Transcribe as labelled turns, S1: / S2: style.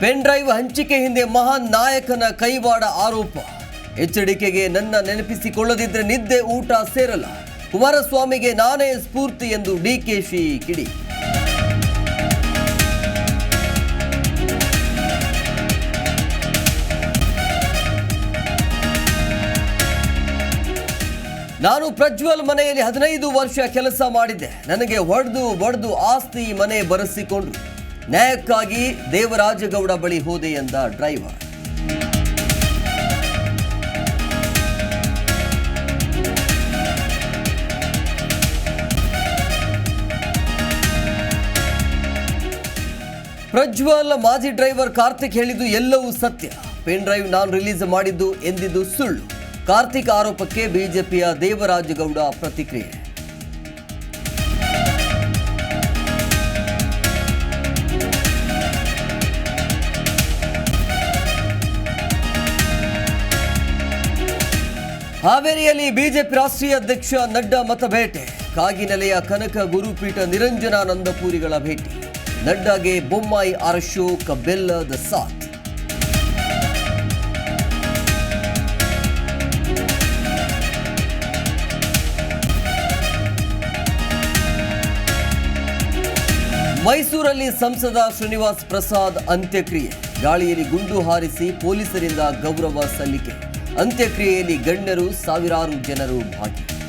S1: Pen drive ಹಂಚಿಕೆ ಹಿಂದೆ ಮಹಾನ್ ನಾಯಕನ ಕೈವಾಡ ಆರೋಪ. ಎಚ್ಚರಿಕೆಗೆ ನನ್ನ ನೆನಪಿಸಿಕೊಳ್ಳದಿದ್ರೆ ನಿದ್ದೆ ಊಟ ಸೇರಲ್ಲ. ಕುಮಾರಸ್ವಾಮಿಗೆ ನಾನೇ ಸ್ಫೂರ್ತಿ ಎಂದು ಡಿಕೆಶಿ ಕಿಡಿ. ನಾನು ಪ್ರಜ್ವಲ್ ಮನೆಯಲ್ಲಿ ಹದಿನೈದು ವರ್ಷ ಕೆಲಸ ಮಾಡಿದ್ದೆ. ನನಗೆ ಹೊಡೆದು ಹೊಡೆದು ಆಸ್ತಿ ಮನೆ ಬರೆಸಿಕೊಂಡ್ರು. ನ್ಯಾಯಕ್ಕಾಗಿ ದೇವರಾಜಗೌಡ ಬಳಿ ಹೋದೆ ಎಂದ ಡ್ರೈವರ್. ಪ್ರಜ್ವಲ್ ಮಾಜಿ ಡ್ರೈವರ್ ಕಾರ್ತಿಕ್ ಹೇಳಿದ್ದು ಎಲ್ಲವೂ ಸತ್ಯ. ಪೆನ್ ಡ್ರೈವ್ ನಾನು ರಿಲೀಸ್ ಮಾಡಿದ್ದು ಎಂದಿದ್ದು ಸುಳ್ಳು. ಕಾರ್ತಿಕ್ ಆರೋಪಕ್ಕೆ ಬಿಜೆಪಿಯ ದೇವರಾಜಗೌಡ ಪ್ರತಿಕ್ರಿಯೆ. ಹಾವೇರಿಯಲ್ಲಿ ಬಿಜೆಪಿ ರಾಷ್ಟ್ರೀಯ ಅಧ್ಯಕ್ಷ ನಡ್ಡಾ ಮತಬೇಟೆ ಕಾಗಿನೆಲೆಯ ಕನಕ ಗುರುಪೀಠ ನಿರಂಜನಾನಂದಪುರಿಗಳ ಭೇಟಿ. ನಡ್ಡಾಗೆ ಬೊಮ್ಮಾಯಿ ಅರಶೋ, ಕಬ್ಬೆಲ್ಲ ದ ಸಾಥ್. ಮೈಸೂರಲ್ಲಿ ಸಂಸದ ಶ್ರೀನಿವಾಸ್ ಪ್ರಸಾದ್ ಅಂತ್ಯಕ್ರಿಯೆ. ಗಾಳಿಯಲ್ಲಿ ಗುಂಡು ಹಾರಿಸಿ ಪೊಲೀಸರಿಂದ ಗೌರವ ಸಲ್ಲಿಕೆ. ಅಂತ್ಯಕ್ರಿಯೆಯಲ್ಲಿ ಗಣ್ಯರು ಸಾವಿರಾರು ಜನರು ಭಾಗಿ